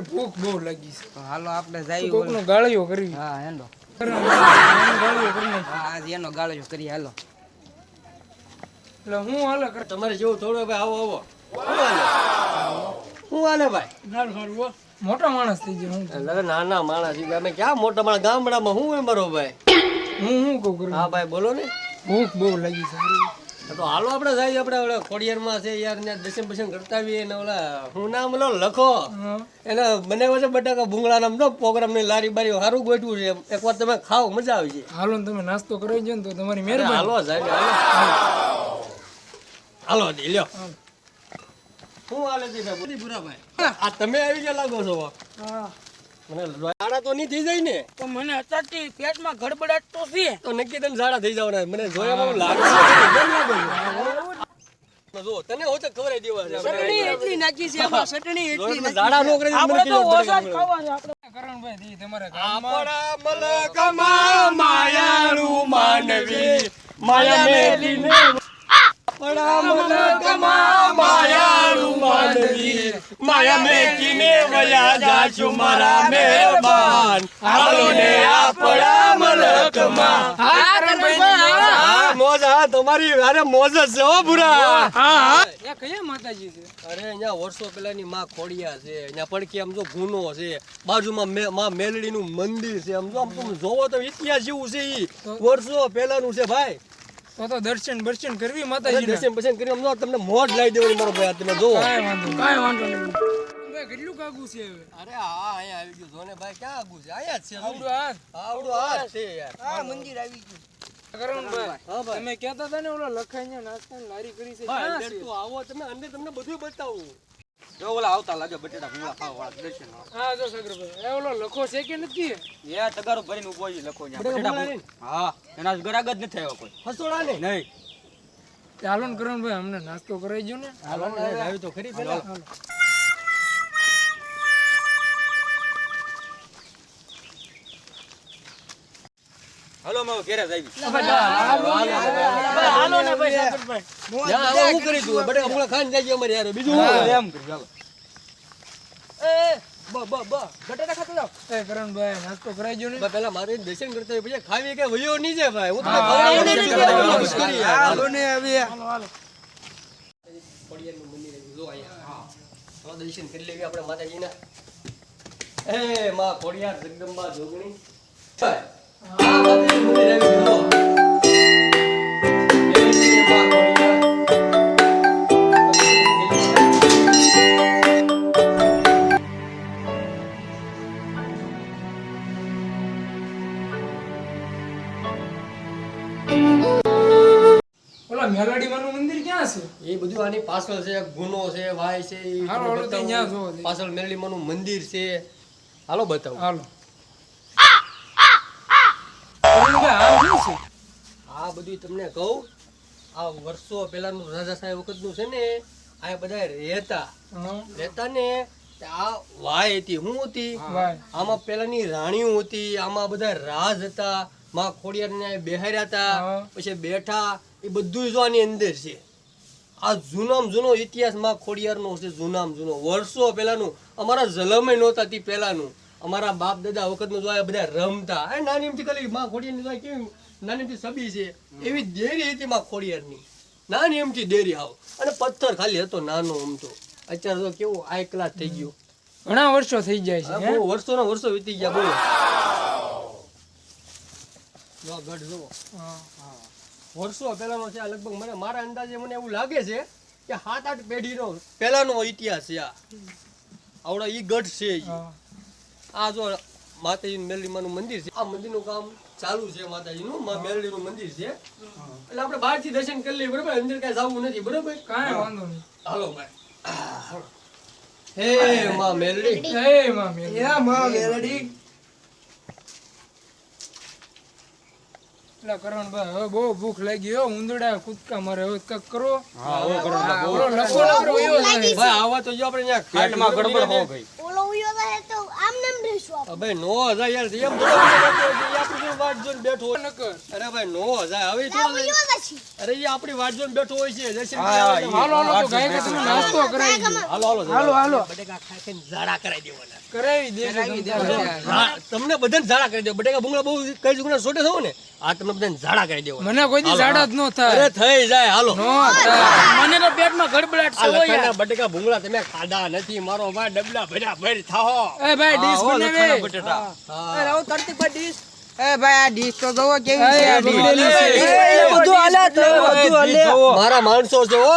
યાર ભૂખ બહુ લાગી છે. હાલો આપણે જઈએ કોકનો ગાળિયો કરી. હા એનો ગાળિયો કરી હા આજ એનો ગાળિયો કરી હાલો. એટલે હું હાલે કર તમારે જેવું થોડો ભાઈ આવો આવો. હું હાલે? ભાઈ? હાલ હો. મોટા માણસ થઈ ગયો હું. એટલે નાના માણસ. અમે ક્યાં મોટા માણસ? ગામડામાં હું એમ મારો ભાઈ હું હું કહું કરું હા ભાઈ બોલો ને. ભૂખ બહુ લાગી છે. તો હાલો આપણે જાય આપણે ઓલા ખોડિયારમાં છે યાર ત્યાં દર્શન બસન કરતા આવીએ ને ઓલા હું નામ ઓલો લખો. હા. એને બનાવ્યો છે બટાકા ભૂંગળા નામ નો પ્રોગ્રામની લારી બારી સારું ગોઠવું છે. એક વાર તમે ખાઓ મજા આવી છે હાલો ને તમે નાસ્તો કરાવી જો ને તો તમારી મહેરબાની. હાલો જાય હાલો. હાલો દી લ્યો. હું. હાલે છે બધી બુરા ભાઈ આ તમે આવી ગયા લાગો છો? મને ઝાડા તો નહીં થઈ જાય ને. તો મને અત્યારથી પેટમાં ગડબડાટ તો છે. તો નક્કી તને ઝાડા થઈ જવાના. મને જોયા લાગે છે. કેમ લાગે છે? જો તને હોય તો ખવડાવી દેવા ચટણી એટલી નાખી છે એમાં ચટણી એટલી ઝાડા નો કરી આપણે તો ઓછા જ ખાવા છે આપણે. કરણભાઈ દી તમારે આપણા મલકમાં માયાળું માનવી માયા મેલીને આપણા મલકમાં માયાળું માનવી માયા મેકીને વયા જાશું મારા મહેરબાન હાલો ને આપણા મલકમાં. હા મોજ હા તમારી અરે મોજ જ છે હો ભૂરા. એ કયા માતાજી છે? અરે અહીંયા વર્ષો પહેલાની માં ખોડિયા છે અહીંયા પડખી આમ જો ગુનો છે બાજુમાં મે- માં મેલડીનું મંદિર છે. આમ જો આમ તમે જોવો તો ઇતિહાસ જેવું છે ઈ. વર્ષો પહેલાનું છે ભાઈ. તો તો દર્શન બર્શન કરવી માતાજી દર્શન દર્શન કરી અમને તમને મોઢ લાવી દેવાની મારો ભાઈ તમે જો કાઈ વાંધો કાઈ વાંધો નહીં. ભાઈ કેટલું કાગુ છે હવે? અરે હા અહીંયા આવી ગયું જોને ભાઈ ક્યાં આગું છે? અહીંયા છે આવડું હાથ. આવડું હા છે યાર. આ મંદિર આવી ગયું. કરણભાઈ હા ભાઈ. તમે કહેતા હતા ને ઓલો લખાઈ નાસ્તાની લારી કરી છે. આવો તમે અંદર તમને બધું બતાવું. જો ઓલા આવતા લાગે બટેટા ભૂંગળા ખાવા વાળા દર્શન હા જો સાગરભાઈ એ ઓલો લખો છે કે નથી? એ તગારો ભરીને ઊભો છે લખો બટેટા. હા એના ગરાગ જ નથી આવ્યો કોઈ. હસોડા ને નહીં. ને કરણભાઈ અમને નાસ્તો કરાવી જો ને. હાલો ને આવી તો ખરી પેલા હાલો મારો ઘેરે જ આવી હાલો ને ભાઈ હું કરી દઉં બટે હમણાં ખાઈને જાય અમારે યાર બીજું એમ કરી ચાલો એ બ બ બ બટેટા ખાતો જાવ એ કરણભાઈ નાસ્તો કરાવી જો ને પહેલા મારે દર્શન કરતા હોય પછી ખાવી કે વયો નહીં છે ભાઈ હું તમને ખવડાવવાનું નહીં યાર. હાલો. ને હવે ખોડિયારનું મંદિર જો અહીંયા. હા. દર્શન કરી લેવી આપણે માતાજીના એ માં ખોડિયાર જગદંબા જોગણી ભાઈ, મેલાડીમાનું મંદિર ક્યાં છે? એ બધું આની પાછળ છે ગુનો છે વાય છે. પાછળ મેરડીમાનું મંદિર છે. હાલો બતાવો. હાલો કરણભાઈ આ શું છે? આ બધું તમને કહું. આ વર્ષો પહેલાનું રાજા સાહેબ વખતનું છે ને આ બધા રહેતા. રહેતા ને આ વાય હતી હું હતી. આમાં પેલાની રાણીઓ હતી આમાં બધા રાજ હતા માં ખોડિયારને બેહાર્યા હતા પછી બેઠા એ બધું જો આની અંદર છે. આ જૂનામ જૂનો ઇતિહાસમાં ખોડિયારનો છે જૂનામ જૂનો. વર્ષો પહેલાનું અમારા જલમે નહોતા તે પહેલાનું. અમારા બાપ દાદા વખતનું જો આ બધા રમતા એ નાની એમથી કલી માં ખોડિયારની જો આ કેવી નાની એમથી સબી છે. એવી દેરી હતી માં ખોડિયારની. નાની એમથી દેરી આવ અને પથ્થર ખાલી હતો નાનો અમથો અત્યારે તો કેવું હાઈ ક્લાસ થઈ ગયો. ઘણા વર્ષો થઈ જાય છે બહુ વર્ષો ના વર્ષો વીતી ગયા બોલો. જો ગઢ જુઓ. વર્ષો પહેલાનો છે આ લગભગ મને મારા અંદાજે મને એવું લાગે છે કે સાત આઠ પેઢીનો પહેલાનો ઇતિહાસ છે આ. આવડો ઈ ગઢ છે. આ જો માતાજી મેરડીમાનું મંદિર છે. આ મંદિરનું કામ ચાલુ છે માતાજીનું. માં મેરડીનું મંદિર છે. એટલે આપણે બહારથી દર્શન કરી લઈએ બરોબર? અંદર કઈ જવું નથી બરોબર? કાંઈ વાંધો નહીં. હાલો ભાઈ. હે માં મેરડી હે માં મેલ. એટલે કરણભાઈ હવે બહુ ભૂખ લાગી હો. ઉંદરડા કૂદકા મારે. હવે કંઈક કરો. હા ઓ કરો બહુ લખો લખો ભાઈ આવા તો જો આપણે ત્યાં પેટમાં ગડબડ હો ગઈ. ભાઈ નો હજાર યાર એમ આપણે વાટ જોઈને બેઠો અરે ભાઈ નો જાય હવે થોડો અરે એ આપણી વાટ જોઈને બેઠો હોય છે. જયસિંહ હા, હા, ભાઈ, હાલો હાલો તો ગાય કે નાસ્તો કરાવી હાલો હાલો હાલો હાલો. બટેકા ખાઈ ઝાડા કરાવી દેવાના. કરાવી દેજો તમને બધાને ઝાડા કરી દે. બટેકા ભૂંગળા બહુ કઈ જુગના છોટે થવું ને? આ તમને બધાને ઝાડા કરી દેવાના. મને કોઈ દી ઝાડા જ ન થાય. અરે થઈ જાય. હાલો. નો થાય. મને તો પેટમાં ગડબડાટ છે હો બટેકા ભૂંગળા તમે ખાધા નથી. મારો ભાઈ ડબલા ભર્યા ભર થાહો. એ ભાઈ ડીશ બનાવે. બટેટા. એ રાવ કાર્તિકભાઈ ડીશ. એ ભાઈ આ ડીશ તો જોવો કેવી છે આ બધું હાલે તો બધું હાલે મારા માણસો છે ઓ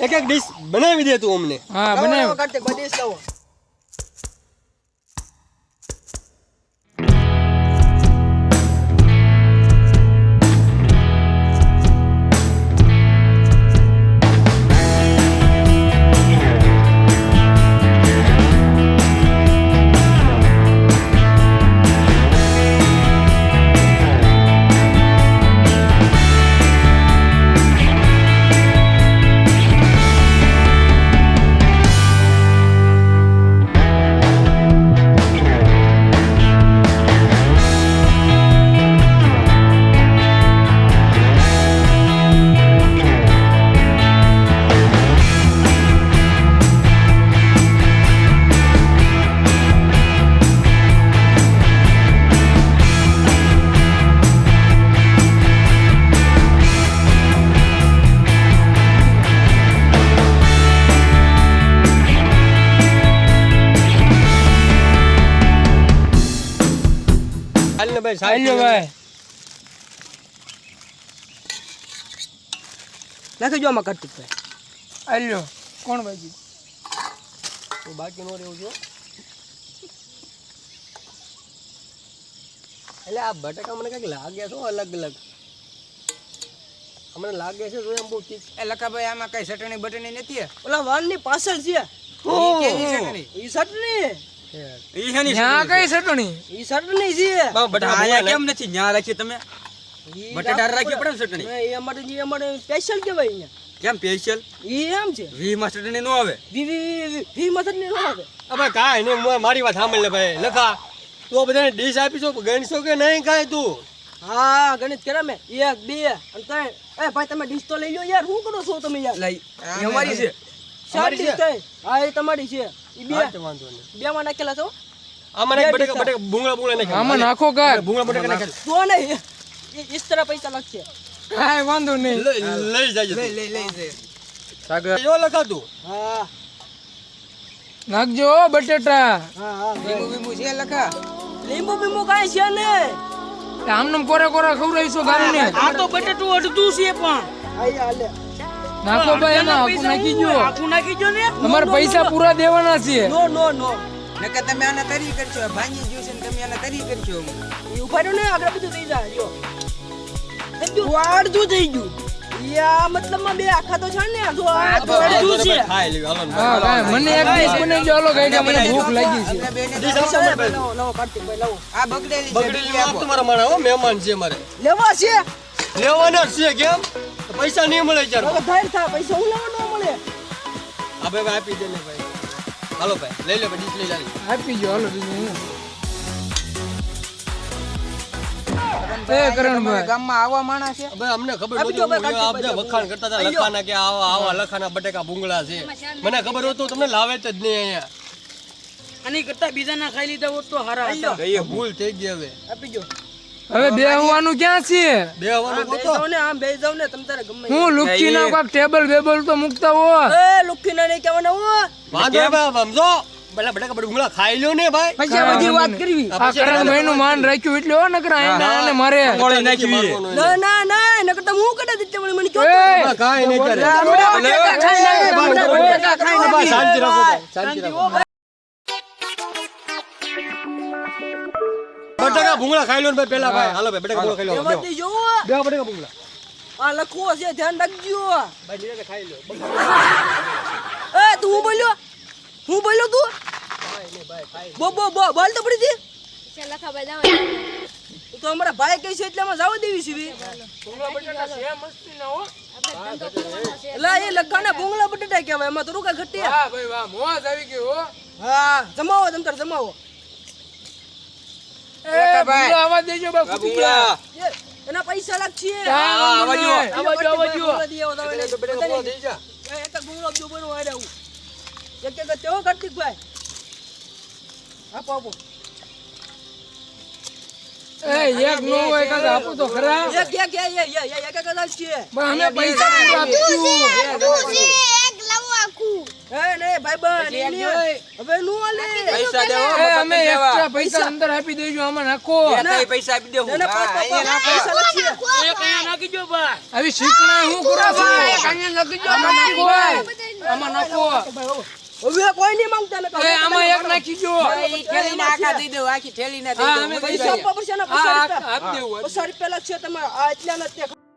એક એક ડીશ બનાવી દે તું અમને. હા બનાવ લાવો, ડીશ લાવો હાલ ભાઈ નાખી જો આમાં કાર્તિકભાઈ ચાલ્યો કોણ બાજી? તો બાકી નો રહેવું જો એટલે આ બટાકા મને કંઈક લાગે છો અલગ અલગ. અમને લાગે છે જો એમ બહુ ચીજ એ લખાભાઈ આમાં કઈ ચટણી બટણી નથી ઓલા વાનની પાછળ છે. ઈ ચટણી? ઈ હેની ત્યાં કઈ ચટણી ઈ ચટણી છે. બા, બટાકા કેમ નથી? ન્યા રાખી તમે. ઈ રાખી પડે. ચટણી એ અમારે ઈ અમારે સ્પેશિયલ કહેવાય અહીંયા. કેમ સ્પેશિયલ ઈ એમ છે. વી માં ચટણી નો આવે. વી વી વી- વી વી માં આવે. હવે કાંઈ નહીં મારી વાત સાંભળ લે ભાઈ. લખા. તું બધાને ડીશ આપીશો ગણશો કે નહીં કાંઈ તું? હા ગણિત કરે મે. એક બે અને ત્રણ. એ ભાઈ તમે ડીશ તો લઈ લો યાર. શું કરો છો તમે યાર? લઈ. અમારી છે. સારી ડીશ હા એ તમારી છે. બે. વાંધો નહીં. બે માં નાખેલા છો? આમાં નાખ બટેકા બટેકા ભૂંગળા ભૂંગળા નાખ આમાં નાખો કાક ભૂંગળા બટેકા નાખ. જો નહીં ઈ- ઈસ પૈસા લાગશે. કાંઈ વાંધો નહીં. લઈ લઈ લઈ લઈ લઈ છે સાગર. જો લખા હા. નાખજો બટેટા. હા હા લીંબુ બીંબુ છે લખા. લીંબુ બીંબુ કાંઈ છે ને આમ કોરા કોરા ખવડાવીશો ગામને આ તો બટેટું અડધું છે પણ. આઈ હાલે. નાખો ભાઈ એમાં આખું નાખી જો આખું નાખી જો ને તમારે પૈસા પૂરા દેવાના છે. નો નો નો. નકર તમે આને તરી કરશો ભાંગી ગયું છે ને તમે આને તરી કરશો એ ઊભા ને આગળ બધું થઈ જાય જો. થઈ થઈ ગયું. યા મતલબમાં બે આખા તો છે ને આ તો છે. લેવું હાલો ને હા ભાઈ મને એક ડીશ બનાવી હાલો કઈ કે મને ભૂખ લાગી છે. આપણે બેને ડીશ ભાઈ. લાવો લાવો લાવો આ બગડેલી બગડેલી તમારા મારા હો મહેમાન છે મારે લેવા છે? લેવાના છે કેમ? પૈસા નહીં મળે ચાર ભાઈ થા પૈસા હું ન મળે. આ ભાઈ આપી દે ને ભાઈ. હાલો ભાઈ લઈ લે ભાઈ ડીશ લઈ લે. આપી જો હાલો બીજું હું એ કરણભાઈ ગામમાં આવા માણસ છે. ભાઈ અમને ખબર નહોતી દો ભાઈ, હું આ બધા કાઢી વખાણ કરતા હતા લખાના કે આવા આવા લખાના બટેકા ભૂંગળા છે. મને ખબર હોત તો તમને લાવે જ નહીં અહીંયા. આની કરતા બીજાના ખાઈ લીધા હોત તો હારા હતા. ભૂલ થઈ ગઈ હવે. આપી જો હવે બે હોવાનું ક્યાં છે બે આવવાનું બે ને આમ બે જાવ ને તમ તારે ગમે હું લુક્કી ના કાક ટેબલ બેબલ તો મુકતા હો એ લુક્કી ના નહીં કહેવાના હો વાંધો બે સમજો ખાઈ લ્યો ને ભાઈ પછી બધી વાત કરવી આ નું માન રાખ્યું એટલે હો નકર આઈને આને મારે ગોળી નાખી ના ના ના નકર તો હું કડા દીતે મને મને કહો એ, એમાં નહીં કરે હમણાં બટેકા ખાઈ નાખે, હમણાં બટેકા ખાઈ નાખે. શાંતિ રાખો શાંતિ રાખો બટેકા ભૂંગળા ખાઈ લો ને ભાઈ પેલા ભાઈ. હાલો ભાઈ બટાકા ભૂંગળા ખાઈ લો એમાંથી જોવો બે બટાકા ભૂંગળા. આ લખો છે ધ્યાન રાખજો. ભાઈ નિરાંતે ખાઈ લો એ તું હું બોલ્યો? હું બોલ્યો તું? બો બો બો બોલ તો પડી હતી તું તો અમારા ભાઈ કહે છે એટલે અમે જવા દેવી છે બી. એલા એ લખાના ભૂંગળા બટેટા કહેવાય એમાં તો રૂકા ઘટ્યા હા ભાઈ વાહ મોજ આવી ગયો હા જમાવો તમ તાર જમાવો એ ભૂંગળો આવા દેજો બા આ ફૂટી ગયા. ભૂંગળા. એ, એના પૈસા આપો આપો એક નો આપું તો ખરા એક એક એક એક એક એક એક જ પણ અમે. એ નહીં નું નાખો. નાખો. નાખો કોઈ નહીં માંગતા ને આમાં એક નાખી દો ઈ થેલીને દઈ દઉં આખી થેલીને દઈ દઉં. અમે પૈસા આપવા પડશે ને પૈસા રૂપિયા લાગશે તમારા આ એટલા નથી.